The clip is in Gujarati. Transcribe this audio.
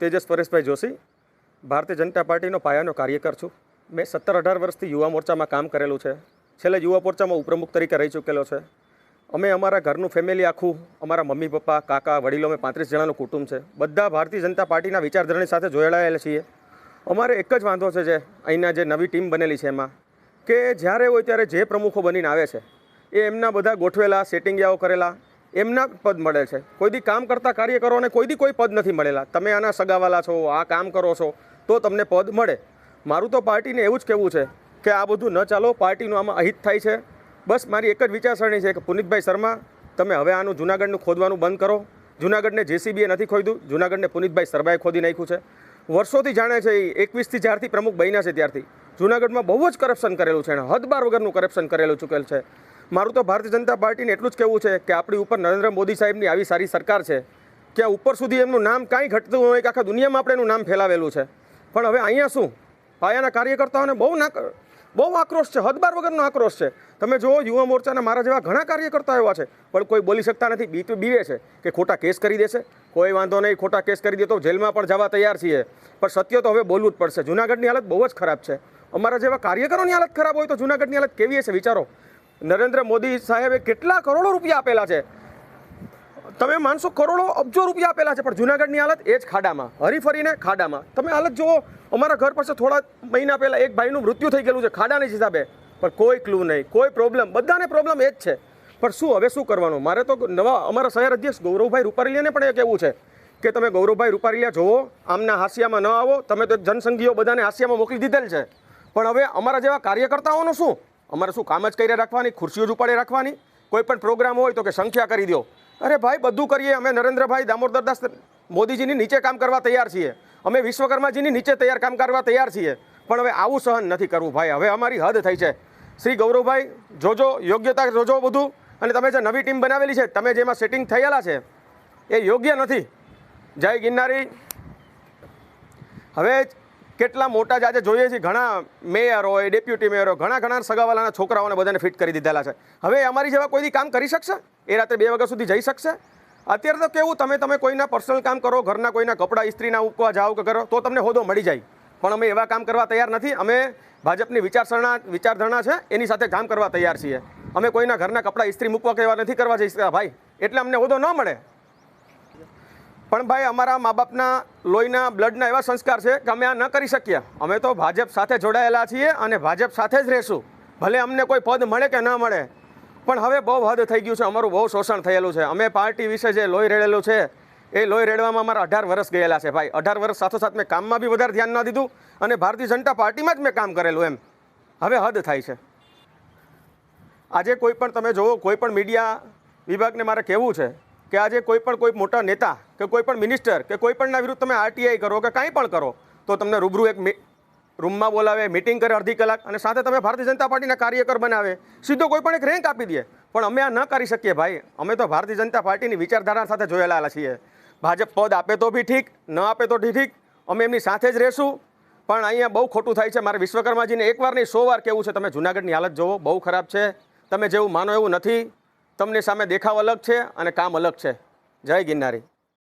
તેજસ પરેશભાઈ જોશી, ભારતીય જનતા પાર્ટીનો પાયાનો કાર્યકર છું. મેં સત્તર અઢાર વર્ષથી યુવા મોરચામાં કામ કરેલું છે. છેલ્લે યુવા મોરચામાં ઉપપ્રમુખ તરીકે રહી ચૂકેલો છે. અમે અમારા ઘરનું ફેમિલી આખું, અમારા મમ્મી, પપ્પા, કાકા, વડીલો, અમે પાંત્રીસ જણાનું કુટુંબ છે. બધા ભારતીય જનતા પાર્ટીના વિચારધરણી સાથે જોડાયેલા છીએ. અમારે એક જ વાંધો છે જે, અહીંના જે નવી ટીમ બનેલી છે એમાં, કે જ્યારે હોય ત્યારે જે પ્રમુખો બનીને આવે છે, એ એમના બધા ગોઠવેલા, સેટિંગિયાઓ કરેલા એમના પદ મળે છે. કોઈ દી કામ કરતા કાર્યકરોને કોઈ દી કોઈ પદ નથી મળેલા. તમે આના સગાવાલા છો, આ કામ કરો છો, તો તમને પદ મળે. મારું તો પાર્ટીને એવું જ કહેવું છે કે આ બધું ન ચાલો, પાર્ટીનું આમાં અહિત થાય છે. બસ મારી એક જ વિચારસરણી છે કે પુનિતભાઈ શર્મા, તમે હવે આનું જુનાગઢનું ખોદવાનું બંધ કરો. જુનાગઢને જેસીબીએ નથી ખોદ્યું, જુનાગઢને પુનિતભાઈ શર્માએ ખોદી નાખ્યું છે. વર્ષોથી જાણે છે એ એકવીસથી જ્યારથી પ્રમુખ બન્યા છે ત્યારથી. જુનાગઢમાં બહુ જ કરપ્શન કરેલું છે, એણે હદબાર વગરનું કરપ્શન કરેલું ચૂકેલ છે. મારું તો ભારતીય જનતા પાર્ટીને એટલું જ કહેવું છે કે આપણી ઉપર નરેન્દ્ર મોદી સાહેબની આવી સારી સરકાર છે કે ઉપર સુધી એમનું નામ કાંઈ ઘટતું હોય, કે આખા દુનિયામાં આપણે એનું નામ ફેલાવેલું છે. પણ હવે અહીંયા શું? પાયાના કાર્યકર્તાઓને બહુ ના બહુ આક્રોશ છે, હદબાર વગરનો આક્રોશ છે. તમે જુઓ, યુવા મોરચાના મારા જેવા ઘણા કાર્યકર્તાઓ એવા છે, પણ કોઈ બોલી શકતા નથી. બી બીવે છે કે ખોટા કેસ કરી દેશે. કોઈ વાંધો નહીં, ખોટા કેસ કરી દે તો જેલમાં પણ જવા તૈયાર છીએ. પણ સત્ય તો હવે બોલવું જ પડશે. જુનાગઢની હાલત બહુ જ ખરાબ છે. અમારા જેવા કાર્યકરોની હાલત ખરાબ હોય તો જુનાગઢની હાલત કેવી હશે વિચારો? નરેન્દ્ર મોદી સાહેબે કેટલા કરોડો રૂપિયા આપેલા છે? તમે માનશો કરોડો, અબજો રૂપિયા આપેલા છે, પણ જુનાગઢની હાલત એ જ ખાડામાં. હરીફરીને ખાડામાં. તમે હાલત જુઓ, અમારા ઘર પાસે થોડા મહિના પહેલાં એક ભાઈનું મૃત્યુ થઈ ગયેલું છે, ખાડાની હિસાબે. પણ કોઈ ક્લુ નહીં, કોઈ પ્રોબ્લેમ બધાને પ્રોબ્લેમ એ જ છે. પણ શું, હવે શું કરવાનું? મારે તો નવા, અમારા શહેર અધ્યક્ષ ગૌરવભાઈ રૂપારેલિયાને પણ એ કહેવું છે કે તમે ગૌરવભાઈ રૂપારેલિયા જોવો આમના હાસ્યામાં ન આવો, તમે તો જનસંઘીઓ બધાને હાસ્યામાં મોકલી દીધેલ છે. પણ હવે અમારા જેવા કાર્યકર્તાઓનું શું? અમારે શું કામ જ કરી રાખવાની? ખુરશીઓ જ ઉપાડી રાખવાની? કોઈ પણ પ્રોગ્રામ હોય તો કે સંખ્યા કરી દો. અરે ભાઈ, બધું કરીએ. અમે નરેન્દ્રભાઈ દામોદરદાસ મોદીજીની નીચે કામ કરવા તૈયાર છીએ. અમે વિશ્વકર્માજીની નીચે તૈયાર કામ કરવા તૈયાર છીએ. પણ હવે આવું સહન નથી કરવું ભાઈ. હવે અમારી હદ થઈ છે. શ્રી ગૌરવભાઈ, જોજો, યોગ્યતા જોજો બધું. અને તમે જે નવી ટીમ બનાવેલી છે, તમે જેમાં સેટિંગ થયેલા છે, એ યોગ્ય નથી. જય ગિરનારી. હવે કેટલા મોટા જ આજે જોઈએ છીએ ઘણા મેયર હોય ડેપ્યુટી મેયર હોય, ઘણા ઘણા સગાવાલાના છોકરાઓને બધાને ફિટ કરી દીધેલા છે. હવે અમારી જેવા કોઈ કામ કરી શકશે? એ રાત્રે બે વાગ્યા સુધી જઈ શકશે? અત્યારે તો કેવું, તમે તમે કોઈના પર્સનલ કામ કરો, ઘરના કોઈના કપડાં ઇસ્ત્રીના ઉપવા જાઓ કે કરો, તો તમને હોદો મળી જાય. પણ અમે એવા કામ કરવા તૈયાર નથી. અમે ભાજપની વિચારસરણા, વિચારધારણા છે, એની સાથે કામ કરવા તૈયાર છીએ. અમે કોઈના ઘરના કપડાં ઇસ્ત્રી મૂકવા કહેવા નથી કરવા જઈ શકતા, ભાઈ. એટલે અમને હોદો ન મળે. પણ ભાઈ, અમારા મા બાપના લોહીના બ્લડના એવા સંસ્કાર છે કે અમે આ ન કરી શક્યા અમે તો ભાજપ સાથે જોડાયેલા છીએ અને ભાજપ સાથે જ રહેશું. ભલે અમને કોઈ પદ મળે કે ન મળે, પણ હવે બહુ હદ થઈ ગયું છે. અમારું બહુ શોષણ થયેલું છે. અમે પાર્ટી વિશે જે લોહી રેડેલું છે, એ લોહી રેડવામાં અમારા અઢાર વર્ષ ગયેલા છે ભાઈ. અઢાર વર્ષ સાથોસાથ મેં કામમાં બી વધારે ધ્યાન ન દીધું અને ભારતીય જનતા પાર્ટીમાં જ મેં કામ કરેલું એમ. હવે હદ થાય છે. આજે કોઈ પણ તમે જુઓ, કોઈ પણ મીડિયા વિભાગને મારે કહેવું છે કે આજે કોઈ પણ કોઈ મોટા નેતા કે કોઈ પણ મિનિસ્ટર કે કોઈ પણના વિરુદ્ધ તમે આરટીઆઈ કરો કે કાંઈ પણ કરો, તો તમને રૂબરૂ એક રૂમમાં બોલાવે મિટિંગ કરે અડધી કલાક અને સાથે તમે ભારતીય જનતા પાર્ટીના કાર્યકર બનાવે. સીધો કોઈ પણ એક રેન્ક આપી દે. પણ અમે આ ન કરી શકીએ ભાઈ. અમે તો ભારતીય જનતા પાર્ટીની વિચારધારા સાથે જોયેલા છીએ. ભાજપ પદ આપે તો બી ઠીક, ન આપે તો ઠીક. અમે એમની સાથે જ રહેશું. પણ અહીંયા બહુ ખોટું થાય છે. મારે વિશ્વકર્માજીને એકવાર નહીં સો વાર કેવું છે? તમે જુનાગઢની હાલત જોવો. બહુ ખરાબ છે. તમે જેવું માનો એવું નથી. તમને સામે દેખાવ અલગ છે અને કામ અલગ છે. જય ગિરનારી.